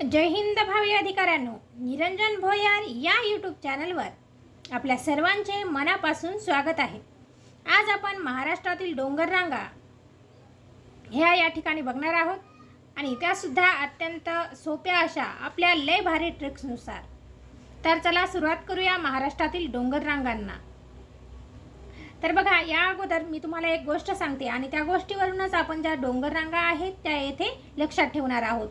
जय हिंद भावी अधिकाऱ्यांनो. निरंजन भोयार या यूट्यूब चॅनलवर आपल्या सर्वांचे मनापासून स्वागत आहे. आज आपण महाराष्ट्रातील डोंगररांगा ह्या या ठिकाणी बघणार आहोत. आणि त्यासुद्धा अत्यंत सोप्या अशा आपल्या लय भारी ट्रिक्सनुसार तर चला सुरुवात करूया महाराष्ट्रातील डोंगररांगांना. तर बघा या अगोदर मी तुम्हाला एक गोष्ट सांगते आणि त्या गोष्टीवरूनच आपण ज्या डोंगररांगा आहेत त्या येथे लक्षात ठेवणार आहोत.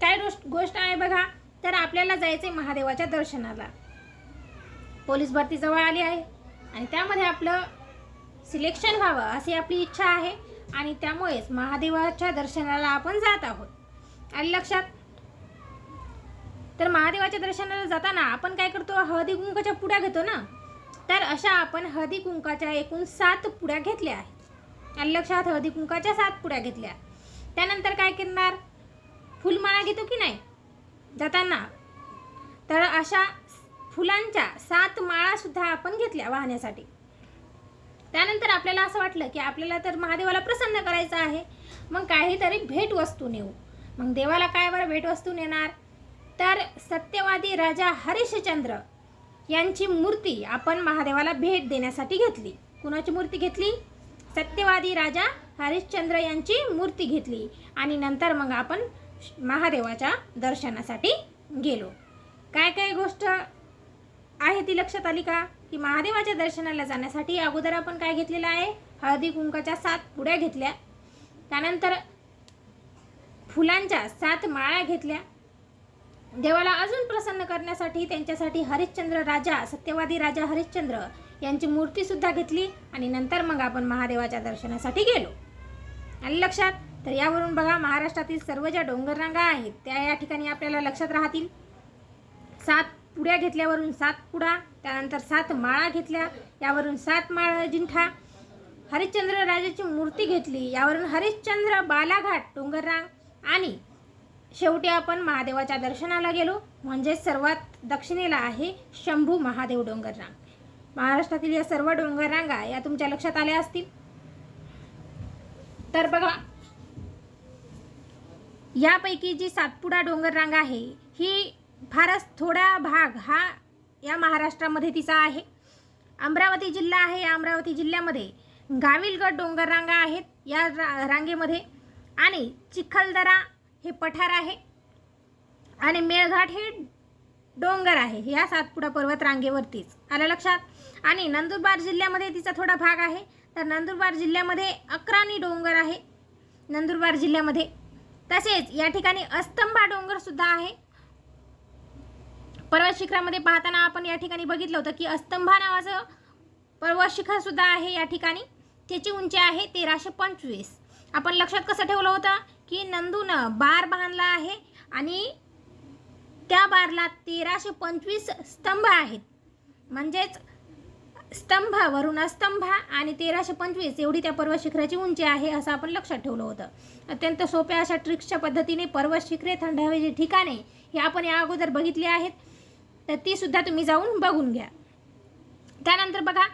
काय गोष्ट गोष्ट आहे बघा तर आपल्याला जायचे महादेवाच्या दर्शनाला. पोलीस भरती जवळ आली आहे आणि त्यामध्ये आपलं सिलेक्शन व्हावं अशी आपली इच्छा आहे आणि त्यामुळेच महादेवाच्या दर्शनाला आपण जात आहोत. आणि लक्षात? तर महादेवाच्या दर्शनाला जाताना आपण काय करतो? हळदी कुंकाच्या पुड्या घेतो ना? तर अशा आपण हळदी कुंकाच्या एकूण सात पुड्या घेतल्या आहेत. आणि लक्षात हळदी कुंकाच्या सात पुड्या घेतल्या. त्यानंतर काय करणार? फुलमाळा घेतो की नाही? जाताना. तर अशा फुलांच्या सात माळासुद्धा आपण घेतल्या वाहण्यासाठी. त्यानंतर आपल्याला असं वाटलं की आपल्याला तर महादेवाला प्रसन्न करायचं आहे. मग काहीतरी भेटवस्तू नेऊ. मग देवाला काय बरं भेटवस्तू नेणार? तर सत्यवादी राजा हरिश्चंद्र यांची मूर्ती आपण महादेवाला भेट देण्यासाठी घेतली. कुणाची मूर्ती घेतली? सत्यवादी राजा हरिश्चंद्र यांची मूर्ती घेतली. आणि नंतर मग आपण महादेवाच्या दर्शनासाठी गेलो. काय काय गोष्ट आहे ती लक्षात आली का? की महादेवाच्या दर्शनाला जाण्यासाठी अगोदर आपण काय घेतलेलं आहे? हळदी कुंकाच्या सात पुड्या घेतल्या. त्यानंतर फुलांच्या सात माळ्या घेतल्या. देवाला अजून प्रसन्न करण्यासाठी त्यांच्यासाठी हरिश्चंद्र राजा सत्यवादी राजा हरिश्चंद्र यांची मूर्ती सुद्धा घेतली आणि नंतर मग आपण महादेवाच्या दर्शनासाठी गेलो. आणि लक्षात? तर यावरून बघा महाराष्ट्रातील सर्व ज्या डोंगररांगा आहेत त्या या ठिकाणी आपल्याला लक्षात राहतील. सात पुड्या घेतल्यावरून सात पुडा त्यानंतर सात माळा घेतल्या यावरून सात माळ जिंठा. हरिश्चंद्र राजाची मूर्ती घेतली यावरून हरिश्चंद्र बालाघाट डोंगररांग आणि शेवटी आपण महादेवाच्या दर्शनाला गेलो. म्हणजे सर्वात दक्षिणेला आहे शंभू महादेव डोंगररांग. महाराष्ट्रातील या सर्व डोंगररांगा या तुमच्या लक्षात आल्या असतील? तर बघा यापैकी जी सातपुडा डोंगररांग आहे ही फारच थोडा भाग हा या महाराष्ट्रामध्ये तिचा आहे. अमरावती जिल्हा आहे या अमरावती जिल्ह्यामध्ये गाविलगड डोंगररांगा आहेत या रा रांगेमध्ये. आणि चिखलदरा हे पठार आहे. आणि मेळघाट हे डोंगर आहे. ह्या सातपुडा पर्वत रांगेवरतीच. आलं लक्षात? आणि नंदुरबार जिल्ह्यामध्ये तिचा थोडा भाग आहे. तर नंदुरबार जिल्ह्यामध्ये अकराणी डोंगर आहे. नंदुरबार जिल्ह्यामध्ये. तसेच या ठिकाणी अस्तंभा डोंगर सुद्धा आहे. पर्वत शिखरामध्ये पाहताना आपण या ठिकाणी बघितलं होतं की अस्तंभा नावाचं पर्वत शिखर सुद्धा आहे या ठिकाणी. त्याची उंची आहे तेराशे पंचवीस. आपण लक्षात कसं ठेवलं होतं? की नंदूनं बार बांधला आहे आणि त्या बारला तेराशे पंचवीस स्तंभ आहेत. म्हणजेच स्तंभ वरुण स्तंभ आणि तेराशे पंचवीस एवढी त्या पर्वत शिखराची उंची आहे असं आपण लक्षात ठेवलं होतं. अत्यंत सोप्या अशा ट्रिक्सच्या पद्धतीने पर्वत शिखरे थंड हवेची ठिकाणे हे आपण या अगोदर बघितली आहेत. तर ती सुद्धा तुम्ही जाऊन बघून घ्या. त्यानंतर बघा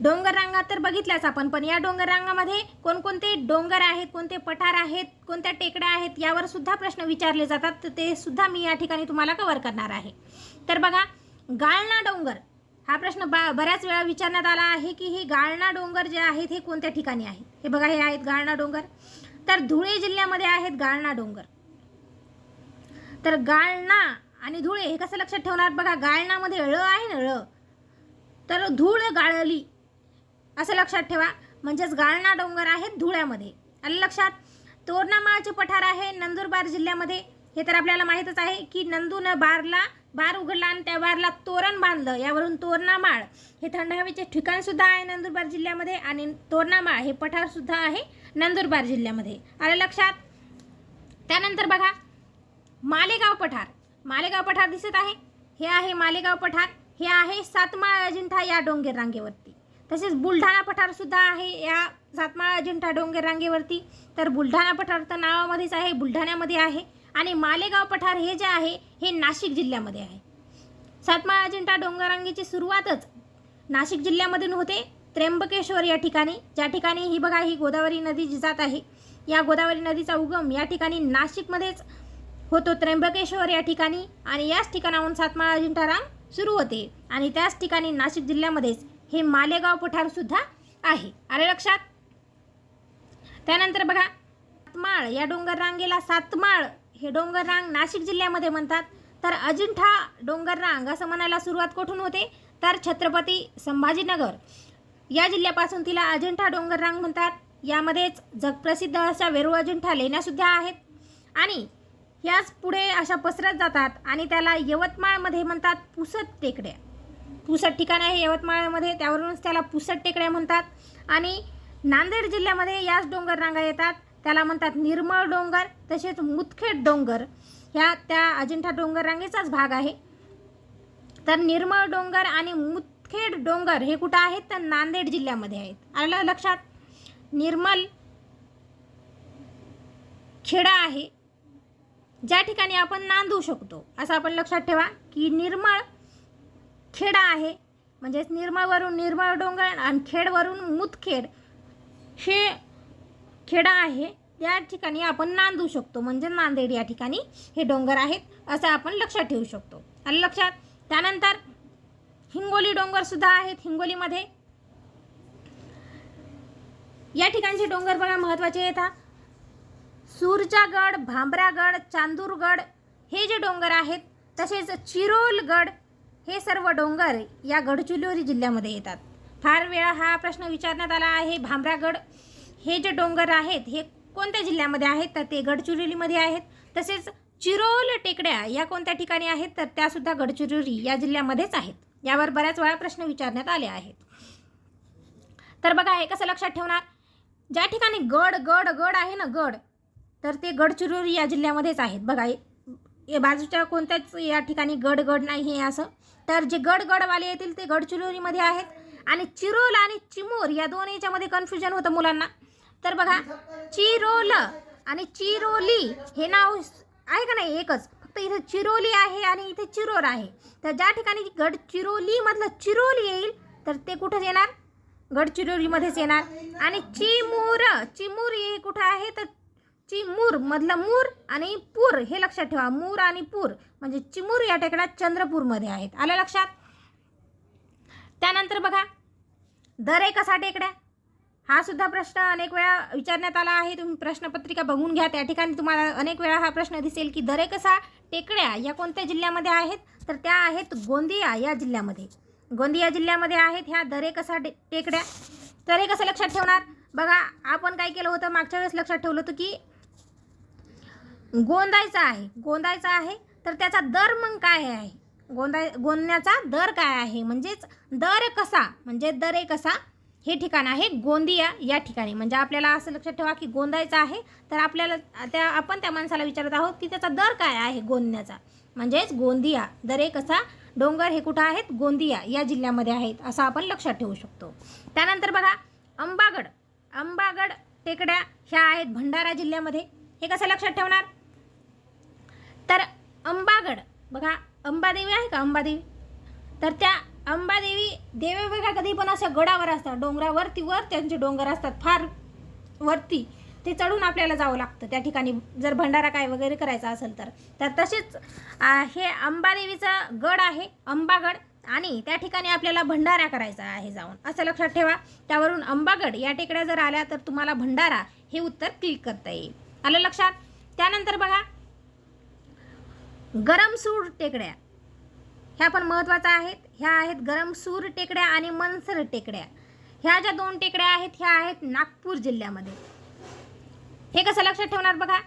डोंगररांगा तर बघितल्याच आपण पण या डोंगररांगामध्ये कोणकोणते डोंगर आहेत कोणते पठार आहेत कोणत्या टेकड्या आहेत यावर सुद्धा प्रश्न विचारले जातात. तर ते सुद्धा मी या ठिकाणी तुम्हाला कव्हर करणार आहे. तर बघा गाळणा डोंगर. हा प्रश्न बा बऱ्याच वेळा विचारण्यात आला आहे की हे गाळणा डोंगर जे आहेत हे कोणत्या ठिकाणी आहेत हे बघा हे आहेत गाळणा डोंगर. तर धुळे जिल्ह्यामध्ये आहेत गाळणा डोंगर. तर गाळणा आणि धुळे हे कसं लक्षात ठेवणार? बघा गाळणामध्ये ळ आहे ना ळ. तर धूळ गाळली. असं लक्षात ठेवा. म्हणजेच गाळणा डोंगर आहेत धुळ्यामध्ये. आलं लक्षात? तोरणामाळचे पठार आहे नंदुरबार जिल्ह्यामध्ये. हे तर आपल्याला माहीतच आहे की नंदूनं बारला बार उघडला आणि त्या बारला तोरण बांधलं. यावरून तोरणामाळ हे थंड हवेचे ठिकाणसुद्धा आहे नंदुरबार जिल्ह्यामध्ये आणि तोरणामाळ हे पठारसुद्धा आहे नंदुरबार जिल्ह्यामध्ये. आलं लक्षात? त्यानंतर बघा मालेगाव पठार. मालेगाव पठार दिसत आहे. हे आहे मालेगाव पठार. हे आहे सातमाळ अजिंठा या डोंगर रांगेवरती तसेच बुलढाणा पठार सुद्धा आहे या सातमाळा अजिंठा डोंगर रांगेवरती. तर बुलढाणा पठार तर नावामध्येच आहे बुलढाण्यामध्ये आहे आणि मालेगाव पठार हे जे आहे हे नाशिक जिल्ह्यामध्ये आहे. सातमाळा अजिंठा डोंगररांगेची सुरुवातच नाशिक जिल्ह्यामधून होते. त्र्यंबकेश्वर या ठिकाणी ज्या ठिकाणी ही बघा ही गोदावरी नदी जी जात आहे या गोदावरी नदीचा उगम या ठिकाणी नाशिकमध्येच होतो. त्र्यंबकेश्वर या ठिकाणी आणि याच ठिकाणाहून सातमाळा अजिंठा रांग सुरू होते आणि त्याच ठिकाणी नाशिक जिल्ह्यामध्येच हे मालेगाव पठार सुद्धा आहे. आले लक्षात? त्यानंतर बघा सातमाळ या डोंगर रांगेला सातमाळ. हे डोंगर रांग नाशिक जिल्ह्यामध्ये म्हणतात. तर अजिंठा डोंगर रांग असं म्हणायला सुरुवात कुठून होते? तर छत्रपती संभाजीनगर. या जिल्ह्यापासून तिला अजिंठा डोंगर रांग म्हणतात. यामध्येच जगप्रसिद्ध अशा वेरूळ अजिंठा लेण्यासुद्धा आहेत. आणि याच पुढे अशा पसरत जातात आणि त्याला यवतमाळमध्ये म्हणतात पुसद टेकड्या. पुसद ठिकाण आहे यवतमाळमध्ये. त्यावरूनच त्याला पुसद टेकड्या म्हणतात. आणि नांदेड जिल्ह्यामध्ये याच डोंगर रांगा येतात. त्याला म्हणतात निर्मळ डोंगर तसेच मुतखेड डोंगर. ह्या त्या अजिंठा डोंगर रांगेचाच भाग आहे. तर निर्मळ डोंगर आणि मुतखेड डोंगर हे कुठं आहेत? तर नांदेड जिल्ह्यामध्ये आहेत. आलं लक्षात? निर्मल खेडा आहे. ज्या ठिकाणी आपण नांदू शकतो असं आपण लक्षात ठेवा की निर्मळ खेडा आहे. म्हणजेच निर्मळवरून निर्मळ डोंगर आणि खेडवरून मुतखेड हे खेडा आहे. या ठिकाणी आपण नांदू शकतो. म्हणजे नांदेड या ठिकाणी हे डोंगर आहेत असं आपण लक्षात ठेवू शकतो. आणि लक्षात? त्यानंतर हिंगोली डोंगरसुद्धा आहेत हिंगोलीमध्ये. या ठिकाणचे डोंगर बघा महत्त्वाचे येतात सूरजागड भांबरागड चांदूरगड हे जे डोंगर आहेत तसेच चिरोलगड हे सर्व डोंगर या गडचिरोली जिल्ह्यामध्ये येतात. फार वेळा हा प्रश्न विचारण्यात आला आहे. भामरागड हे जे डोंगर आहेत हे कोणत्या जिल्ह्यामध्ये आहेत? तर ते गडचिरोलीमध्ये आहेत. तसेच चिरोल टेकड्या या कोणत्या ठिकाणी आहेत? तर त्यासुद्धा गडचिरोली या जिल्ह्यामध्येच आहेत. यावर बऱ्याच वेळा प्रश्न विचारण्यात आले आहेत. तर बघा हे कसं लक्षात ठेवणार? ज्या ठिकाणी गड गड गड आहे ना गड तर ते गडचिरोली या जिल्ह्यामध्येच आहेत. बघा हे- बाजूच्या कोणत्याच या ठिकाणी गड गड नाही आहे असं. तर जे गड गडवाले येतील ते गडचिरोलीमध्ये आहेत. आणि चिरोल आणि चिमूर या दोन याच्यामध्ये कन्फ्युजन होतं मुलांना. तर बघा चिरोल आणि चिरोली हे नाव आहे का नाही एकच. फक्त इथं चिरोली आहे आणि इथे चिरोर आहे. तर ज्या ठिकाणी गडचिरोलीमधलं चिरोली येईल तर ते कुठं येणार? गडचिरोलीमध्येच येणार. आणि चिमूर चिमूर हे कुठं आहे? तर चिमूर मधलं मूर आणि पूर हे लक्षात ठेवा. मूर आणि पूर म्हणजे चिमूर या टेकड्या चंद्रपूरमध्ये आहेत. आलं लक्षात? त्यानंतर बघा दरे कसा टेकड्या हा सुद्धा प्रश्न अनेक वेळा विचारण्यात आला आहे. तुम्ही प्रश्नपत्रिका बघून घ्या. त्या ठिकाणी तुम्हाला अनेक वेळा हा प्रश्न दिसेल की दरे कसा टेकड्या या कोणत्या जिल्ह्यामध्ये आहेत? तर त्या आहेत गोंदिया या जिल्ह्यामध्ये. गोंदिया जिल्ह्यामध्ये आहेत ह्या दरे कसा डे टेकड्या तर हे कसं लक्षात ठेवणार. बघा आपण काय केलं होतं? मागच्या वेळेस लक्षात ठेवलं होतं की गोंदायचा आहे. गोंदायचा आहे तर त्याचा दर मग काय आहे? गोंदाय गोंदण्याचा दर काय आहे? म्हणजेच दर कसा? म्हणजे दरे कसा हे ठिकाण आहे गोंदिया या ठिकाणी. म्हणजे आपल्याला असं लक्षात ठेवा की गोंदायचा आहे तर आपल्याला त्या आपण त्या माणसाला विचारत आहोत की त्याचा दर काय आहे गोंदण्याचा? म्हणजेच गोंदिया. दर कसा डोंगर हे कुठं आहेत? गोंदिया या जिल्ह्यामध्ये आहेत असं आपण लक्षात ठेवू शकतो. त्यानंतर बघा अंबागड. अंबागड टेकड्या ह्या आहेत भंडारा जिल्ह्यामध्ये. हे कसं लक्षात ठेवणार? तर अंबागड. बघा अंबादेवी आहे का अंबादेवी? तर त्या अंबादेवी देवी बघा कधी पण अशा गडावर असतात. डोंगरावरती वर त्यांचे डोंगर असतात. फार वरती ते चढून आपल्याला जावं लागतं. त्या ठिकाणी जर भंडारा काय वगैरे करायचा असेल तर. तर तसेच हे अंबादेवीचा गड आहे अंबागड. आणि त्या ठिकाणी आपल्याला भंडारा करायचा आहे जाऊन. असं लक्षात ठेवा. त्यावरून अंबागड या टेकड्या जर आल्या तर तुम्हाला भंडारा हे उत्तर क्लिक करता येईल. आलं लक्षात? त्यानंतर बघा गरमसूर टेकड्या. ह्या पण महत्त्वाच्या आहेत. ह्या आहेत गरमसूर टेकड्या आणि मनसर टेकड्या. ह्या ज्या दोन टेकड्या आहेत ह्या आहेत नागपूर जिल्ह्यामध्ये. हे कसं लक्षात ठेवणार बघा?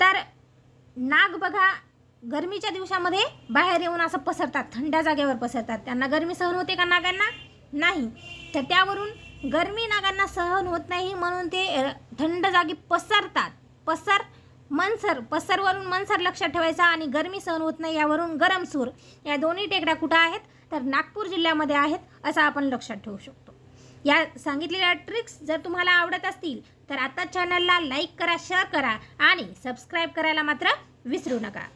तर नाग बघा गरमीच्या दिवसामध्ये बाहेर येऊन असं पसरतात थंड जागेवर पसरतात. त्यांना गरमी सहन होते का नागांना? नाही. तर त्यावरून गरमी नागांना सहन होत नाही म्हणून ते थंड जागी पसरतात. पसर मनसर पसरवरून मनसर लक्षात ठेवायचा आणि गरमी सहन होत नाही यावरून गरम सूर. या दोन्ही टेकड्या कुठं आहेत? तर नागपूर जिल्ह्यामध्ये आहेत असं आपण लक्षात ठेवू शकतो. या सांगितलेल्या ट्रिक्स जर तुम्हाला आवडत असतील तर आता चॅनलला लाईक करा शेअर करा आणि सबस्क्राईब करायला मात्र विसरू नका.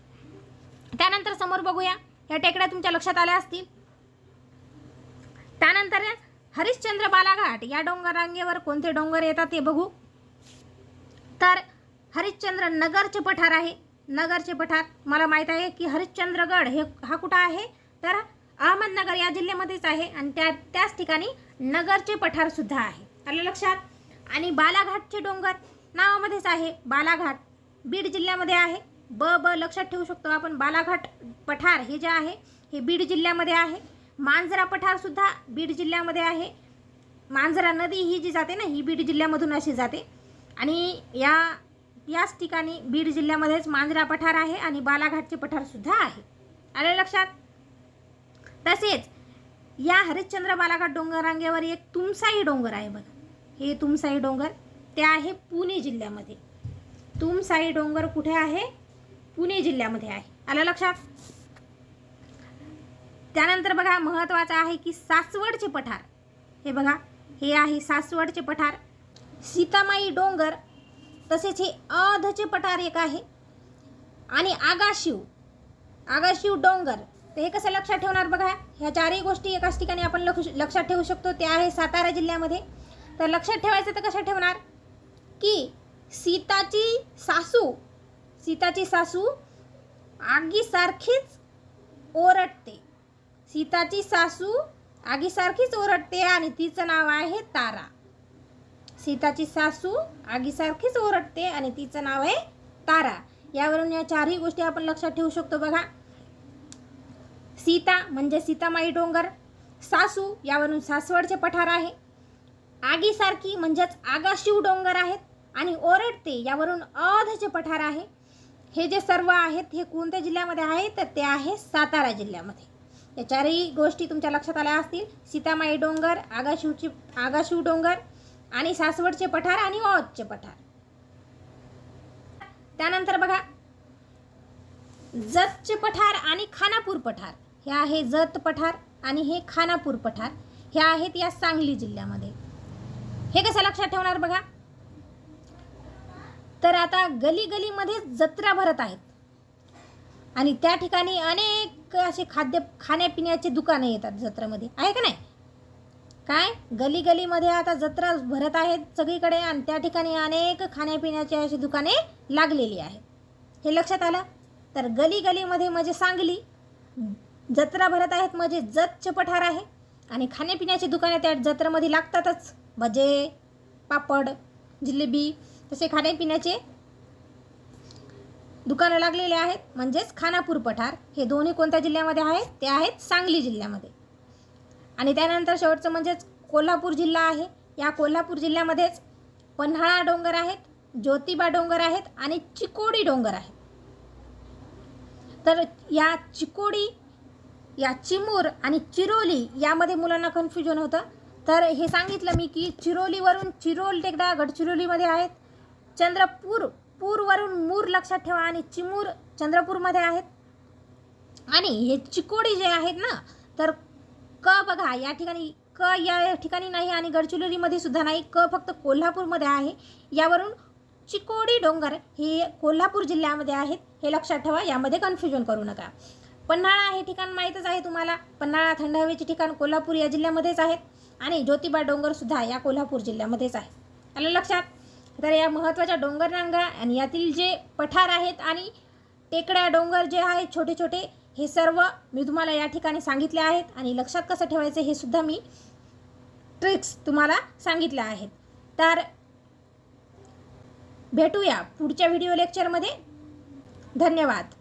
त्यानंतर समोर बघूया या टेकड्या तुमच्या लक्षात आल्या असतील. त्यानंतर हरिश्चंद्र बालाघाट या डोंगर रांगेवर कोणते डोंगर येतात ते बघू. तर हरिश्चंद्र नगरचे पठार आहे. नगरचे पठार मला माहीत आहे की हरिश्चंद्रगड हे हा कुठं आहे? तर अहमदनगर या जिल्ह्यामध्येच आहे आणि त्या त्याच ठिकाणी नगरचे पठारसुद्धा आहे. आलं लक्षात? आणि बालाघाटचे डोंगर नावामध्येच आहे. बालाघाट बीड जिल्ह्यामध्ये आहे. ब ब लक्षात ठेवू शकतो आपण. बालाघाट पठार हे जे आहे हे बीड जिल्ह्यामध्ये आहे. मांजरा पठारसुद्धा बीड जिल्ह्यामध्ये आहे. मांजरा नदी ही जी जाते ना ही बीड जिल्ह्यामधून अशी जाते. आणि या याच ठिकाणी बीड जिल्ह्यामध्येच मांजरा पठार आहे आणि बालाघाटचे पठारसुद्धा आहे. आले लक्षात? तसेच या हरिश्चंद्र बालाघाट डोंगररांगेवर एक तुमसाई डोंगर आहे बघा. हे तुमसाई डोंगर ते आहे पुणे जिल्ह्यामध्ये. तुमसाई डोंगर कुठे आहे? पुणे जिल्ह्यामध्ये आहे. आलं लक्षात? त्यानंतर बघा महत्त्वाचं आहे की सासवडचे पठार. हे बघा हे आहे सासवडचे पठार. सीतामाई डोंगर तसेच हे अधचे पठार एक आहे. आणि आगाशिव आगाशिव डोंगर तर हे कसं लक्षात ठेवणार बघा? ह्या चारही गोष्टी एकाच ठिकाणी आपण लक्ष लक्षात ठेवू शकतो. ते आहे सातारा जिल्ह्यामध्ये. तर लक्षात ठेवायचं तर कसं ठेवणार? की सीताची सासू सीताची सासू आगीसारखीच ओरडते. सीताची सासू आगीसारखीच ओरडते आणि तिचं नाव आहे तारा. सीताची सासू आगीसारखीच ओरडते आणि तिचं नाव आहे तारा. यावरून या चारही गोष्टी आपण लक्षात ठेवू शकतो बघा. सीता म्हणजे सीतामाई डोंगर. सासू यावरून सासवडचे पठार आहे. आगीसारखी म्हणजेच आगाशिव डोंगर आहेत आणि ओरडते यावरून अधचे पठार आहे. हे जे सर्व आहेत हे कोणत्या जिल्ह्यामध्ये आहे तर ते आहे सातारा जिल्ह्यामध्ये. या चारही गोष्टी तुमच्या लक्षात आल्या असतील. सीतामाई डोंगर आगाशिवची आगाशिव डोंगर आणि सासवडचे पठार आणि ओळखचे पठार. त्यानंतर बघा जतचे पठार आणि खानापूर पठार. हे आहे जत पठार आणि हे खानापूर पठार. हे आहेत या सांगली जिल्ह्यामध्ये. हे कसं लक्षात ठेवणार बघा? तर आता गली गलीमध्ये जत्रा भरत आहेत. आणि त्या ठिकाणी अनेक असे खाद्य खाण्यापिण्याचे दुकानं येतात जत्रामध्ये. आहे का नाही? काय? गली गलीमध्ये आता जत्रा भरत आहेत सगळीकडे आणि त्या ठिकाणी अनेक खाण्यापिण्याची अशी दुकाने लागलेली आहेत. हे लक्षात आलं? तर गली गलीमध्ये म्हणजे सांगली. जत्रा भरत आहेत म्हणजे जतचे पठार आहे आणि खाण्यापिण्याची दुकाने त्या जत्रेमध्ये लागतातच. भजे पापड जिलेबी तसे खाण्यापिण्याचे दुकानं लागलेले आहेत. म्हणजेच खानापूर पठार. हे दोन्ही कोणत्या जिल्ह्यामध्ये आहेत? ते आहेत सांगली जिल्ह्यामध्ये. आणि त्यानंतर शेवटचं म्हणजेच कोल्हापूर जिल्हा आहे. या कोल्हापूर जिल्ह्यामध्येच पन्हाळा डोंगर आहेत ज्योतिबा डोंगर आहेत आणि चिकोडी डोंगर आहेत. तर या चिकोडी या चिमूर आणि चिरोली यामध्ये मुलांना कन्फ्युजन होतं. तर हे सांगितलं मी की चिरोलीवरून चिरोल टेकडा गडचिरोलीमध्ये आहेत. चंद्रपूर पूरवरून मूर लक्षात ठेवा आणि चिमूर चंद्रपूरमध्ये आहेत. आणि हे चिकोडी जे आहेत ना तर क बघा या ठिकाणी क या ठिकाणी नाही आणि गडचिरोलीमध्ये सुद्धा नाही. क फक्त कोल्हापूरमध्ये आहे. यावरून चिकोडी डोंगर हे कोल्हापूर जिल्ह्यामध्ये आहेत. हे लक्षात ठेवा यामध्ये कन्फ्युजन करू नका. पन्हाळा हे ठिकाण माहीतच आहे तुम्हाला. पन्हाळा थंड हवेचे ठिकाण कोल्हापूर या जिल्ह्यामध्येच आहेत आणि ज्योतिबा डोंगरसुद्धा या कोल्हापूर जिल्ह्यामध्येच आहे. आलं लक्षात? तर या महत्त्वाच्या डोंगररांगा आणि यातील जे पठार आहेत आणि टेकड्या डोंगर जे आहेत छोटे छोटे हे सर्व मी तुम्हाला या ठिकाणी सांगितले आहेत आणि लक्षात कसं ठेवायचं हे सुद्धा मी ट्रिक्स तुम्हाला सांगितल्या आहेत. तर भेटूया पुढच्या व्हिडिओ लेक्चरमध्ये धन्यवाद.